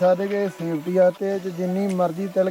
ਸਾਡੇ ਕੇ ਸੇਫਟੀ ਆ ਤੇ ਜਿੰਨੀ ਮਰਜ਼ੀ ਤਿਲ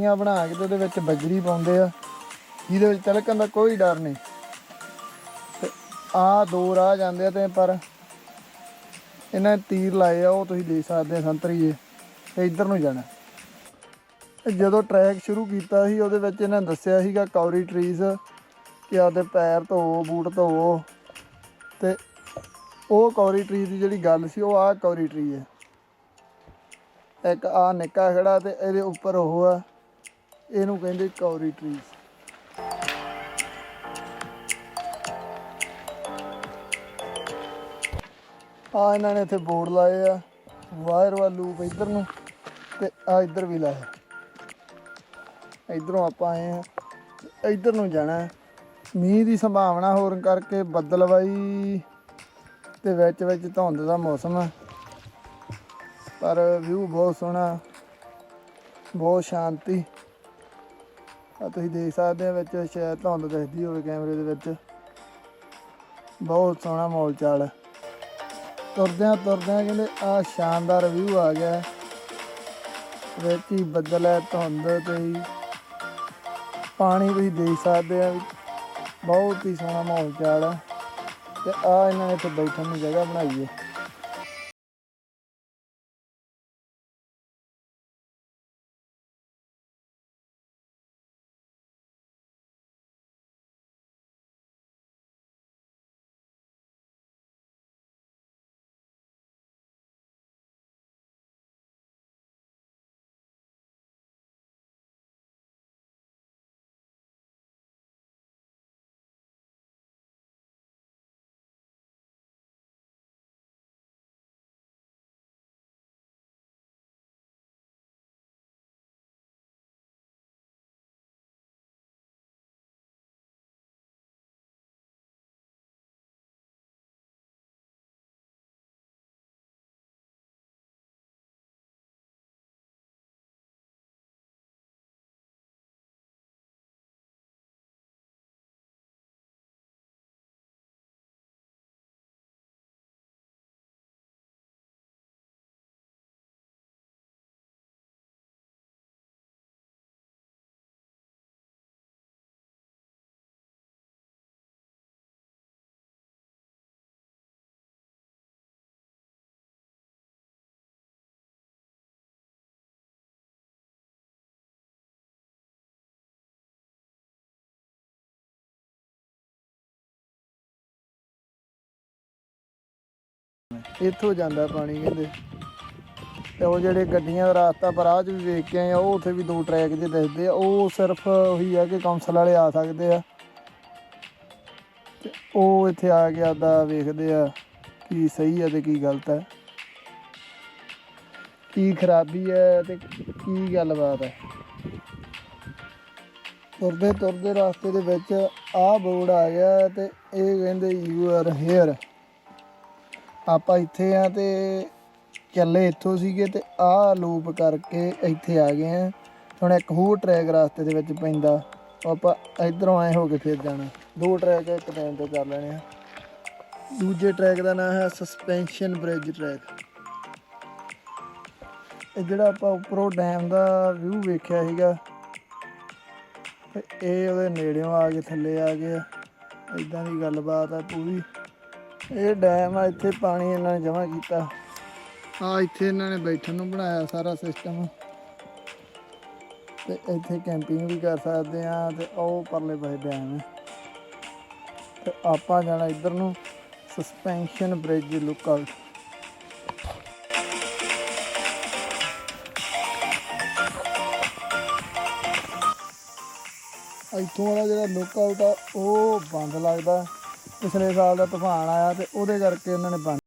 ੀਆਂ ਬਣਾ ਕੇ ਤੇ ਉਹਦੇ ਵਿੱਚ ਬਜਰੀ ਪਾਉਂਦੇ ਆ। ਜਿਹਦੇ ਵਿੱਚ ਤਿਲਕਣ ਦਾ ਕੋਈ ਡਰ ਨਹੀਂ। ਤੇ ਆ ਦੋ ਰਾਹ ਜਾਂਦੇ ਆ ਤੇ ਪਰ ਇਹਨਾਂ ਨੇ ਤੀਰ ਲਾਏ ਆ, ਉਹ ਤੁਸੀਂ ਦੇਖ ਸਕਦੇ ਆ ਸੰਤਰੀਏ। ਤੇ ਇੱਧਰ ਨੂੰ ਜਾਣਾ। ਜਦੋਂ ਟਰੈਕ ਸ਼ੁਰੂ ਕੀਤਾ ਸੀ, ਉਹਦੇ ਵਿੱਚ ਇਹਨਾਂ ਨੇ ਦੱਸਿਆ ਸੀਗਾ ਕੌਰੀ ਟਰੀਜ਼ ਕਿ ਆਪਦੇ ਪੈਰ ਧੋਵੋ ਬੂਟ ਧੋਵੋ ਤੇ ਉਹ ਕੌਰੀ ਟਰੀ ਦੀ ਜਿਹੜੀ ਗੱਲ ਸੀ, ਉਹ ਆ ਕੌਰੀ ਟਰੀ ਹੈ ਇੱਕ ਆ ਨਿੱਕਾ ਖੜਾ ਤੇ ਇਹਦੇ ਉੱਪਰ ਉਹ ਆ। ਇਹਨੂੰ ਕਹਿੰਦੇ ਕੌਰੀ ਟਰੀਜ਼ ਆ ਇਹਨਾਂ ਨੇ ਇੱਥੇ ਬੋਰਡ ਲਾਏ ਆ, ਵਾਇਰ ਵਾਲ ਲੂਪ ਇੱਧਰ ਨੂੰ ਤੇ ਆ ਇੱਧਰ ਵੀ ਲਾਇਆ। ਇੱਧਰੋਂ ਆਪਾਂ ਆਏ ਆ, ਇੱਧਰ ਨੂੰ ਜਾਣਾ ਮੀਂਹ ਦੀ ਸੰਭਾਵਨਾ ਹੋਣ ਕਰਕੇ ਬੱਦਲਵਾਈ ਤੇ ਵਿੱਚ ਵਿੱਚ ਧੁੰਦ ਦਾ ਮੌਸਮ ਹੈ। ਪਰ ਵਿਊ ਬਹੁਤ ਸੋਹਣਾ, ਬਹੁਤ ਸ਼ਾਂਤੀ। ਆ ਤੁਸੀਂ ਦੇਖ ਸਕਦੇ ਆ ਵਿੱਚ ਸ਼ਾਇਦ ਧੁੰਦ ਦਿਖਦੀ ਹੋਵੇ ਕੈਮਰੇ ਦੇ ਵਿੱਚ। ਬਹੁਤ ਸੋਹਣਾ ਮੌਲ ਚਾਲ। ਹੈ ਤੁਰਦਿਆਂ ਤੁਰਦਿਆਂ ਕਹਿੰਦੇ ਆ ਸ਼ਾਨਦਾਰ ਵਿਊ ਆ ਗਿਆ। ਵਿੱਚ ਹੀ ਬੱਦਲ ਹੈ, ਧੁੰਦ ਤੇ ਹੀ। ਪਾਣੀ ਤੁਸੀਂ ਦੇਖ ਸਕਦੇ ਆ ਵੀ ਬਹੁਤ ਹੀ ਸੋਹਣਾ ਮਾਹੌਲ ਚਾਲ ਹੈ। ਤੇ ਆ ਇਹਨਾਂ ਨੇ ਇੱਥੇ ਬੈਠਣ ਦੀ ਜਗ੍ਹਾ ਬਣਾਈ ਹੈ। ਇੱਥੋਂ ਜਾਂਦਾ ਪਾਣੀ ਕਹਿੰਦੇ। ਤੇ ਉਹ ਜਿਹੜੇ ਗੱਡੀਆਂ ਦਾ ਰਾਸਤਾ ਪਰ ਆਹ 'ਚ ਵੀ ਵੇਖ ਕੇ ਆਏ ਆ, ਉਹ ਉੱਥੇ ਵੀ ਦੋ ਟਰੈਕ ਜੇ ਦੱਸਦੇ ਆ। ਉਹ ਸਿਰਫ ਉਹੀ ਆ ਕਿ ਕੌਂਸਲ ਵਾਲੇ ਆ ਸਕਦੇ ਆ। ਤੇ ਉਹ ਇੱਥੇ ਆ ਕੇ ਆਦਾ ਵੇਖਦੇ ਆ ਕੀ ਸਹੀ ਹੈ ਤੇ ਕੀ ਗਲਤ ਹੈ ਕੀ ਖਰਾਬੀ ਹੈ ਤੇ ਕੀ ਗੱਲਬਾਤ ਹੈ ਤੁਰਦੇ ਤੁਰਦੇ ਰਸਤੇ ਦੇ ਵਿੱਚ ਆਹ ਬੋਰਡ ਆ ਗਿਆ ਤੇ ਇਹ ਕਹਿੰਦੇ ਯੂ ਆਰ ਹੇਅਰ ਆਪਾਂ ਇੱਥੇ ਆ ਤੇ ਚੱਲੇ ਇੱਥੋਂ ਸੀਗੇ ਤੇ ਆਹ ਲੂਪ ਕਰਕੇ ਇੱਥੇ ਆ ਗਏ ਆ। ਹੁਣ ਇੱਕ ਹੋਰ ਟਰੈਕ ਰਸਤੇ ਦੇ ਵਿੱਚ ਪੈਂਦਾ। ਉਹ ਆਪਾਂ ਇਧਰੋਂ ਆਏ ਹੋ ਕੇ ਫਿਰ ਜਾਣਾ। ਦੋ ਟਰੈਕ ਇੱਕ ਟਾਈਮ ਤੇ ਕਰ ਲੈਣੇ ਆ। ਦੂਜੇ ਟਰੈਕ ਦਾ ਨਾਮ ਹੈ ਸਸਪੈਂਸ਼ਨ ਬ੍ਰਿਜ ਟਰੈਕ ਇਹ ਜਿਹੜਾ ਆਪਾਂ ਉੱਪਰੋਂ ਡੈਮ ਦਾ ਵਿਊ ਵੇਖਿਆ ਸੀਗਾ, ਤੇ ਇਹ ਉਹਦੇ ਨੇੜਿਓਂ ਆ ਕੇ ਥੱਲੇ ਆ ਗਏ ਇਦਾਂ ਦੀ ਗੱਲਬਾਤ ਆ ਪੂਰੀ। ਇਹ ਡੈਮ ਆ, ਇੱਥੇ ਪਾਣੀ ਇਹਨਾਂ ਨੇ ਜਮ੍ਹਾਂ ਕੀਤਾ। ਆ ਇੱਥੇ ਇਹਨਾਂ ਨੇ ਬੈਠਣ ਨੂੰ ਬਣਾਇਆ ਸਾਰਾ ਸਿਸਟਮ ਤੇ ਇੱਥੇ ਕੈਂਪਿੰਗ ਵੀ ਕਰ ਸਕਦੇ ਆ ਤੇ ਉਹ ਪਰਲੇ ਪਾਸੇ ਡੈਮ ਹੈ ਤੇ ਆਪਾਂ ਜਾਣਾ ਇੱਧਰ ਨੂੰ ਸਸਪੈਂਸ਼ਨ ਬ੍ਰਿਜ ਲੁੱਕ ਆਊਟ ਇੱਥੋਂ ਵਾਲਾ ਜਿਹੜਾ ਲੁੱਕ ਆਊਟ ਆ, ਉਹ ਬੰਦ ਲੱਗਦਾ। ਪਿਛਲੇ ਸਾਲ ਦਾ ਤੂਫਾਨ ਆਇਆ ਤੇ ਉਹਦੇ ਕਰਕੇ ਉਹਨਾਂ ਨੇ ਬੰਦ